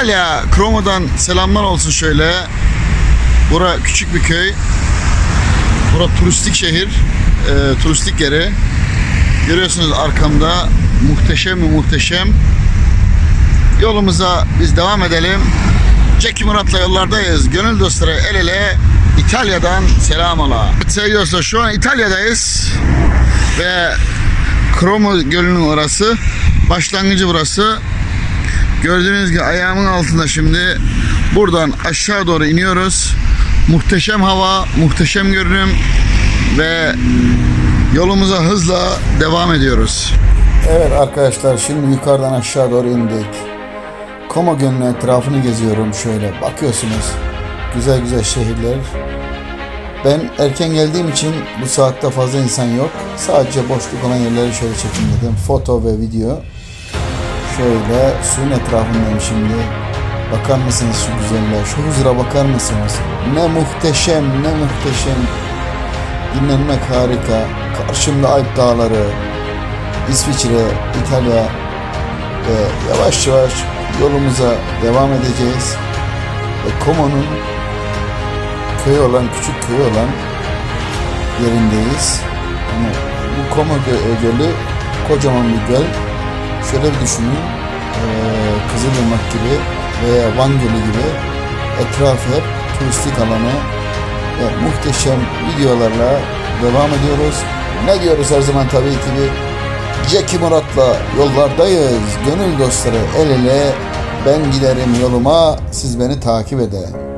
İtalya Kromo'dan selamlar olsun şöyle. Bura küçük bir köy. Bura turistik şehir. e, turistik yeri. Görüyorsunuz arkamda muhteşem mi muhteşem. Yolumuza biz devam edelim. Jackie Murat'la yollardayız. Gönül dostları el ele İtalya'dan selam. Evet sevgili dostlar şu an İtalya'dayız. Ve Kromo Gölü'nün orası. Başlangıcı burası. Gördüğünüz gibi ayağımın altında şimdi buradan aşağı doğru iniyoruz. Muhteşem hava, muhteşem görünüm ve yolumuza hızla devam ediyoruz. Evet arkadaşlar şimdi yukarıdan aşağı doğru indik. Koma Gölü'nün etrafını geziyorum şöyle. Bakıyorsunuz güzel güzel şehirler. Ben erken geldiğim için bu saatte fazla insan yok. Sadece boşluk olan yerleri şöyle çekin dedim. Foto ve video. Şöyle suyun etrafındayım şimdi. Bakar mısınız şu güzelliğe? Şu huzura bakar mısınız? Ne muhteşem, ne muhteşem. Dinlenmek harika. Karşımda Alp Dağları, İsviçre, İtalya ve yavaş yavaş yolumuza devam edeceğiz. Ve Como'nun köyü olan, küçük köyü olan yerindeyiz. Yani bu Como Gö- Gölü kocaman bir göl. Şöyle bir düşünün. Ee, Kızılırmak gibi veya Van Gölü gibi etrafı hep turistik alanı ve muhteşem videolarla devam ediyoruz. Ne diyoruz her zaman tabii ki bir Jackie Murat'la yollardayız. Gönül dostları el ele ben giderim yoluma siz beni takip edin.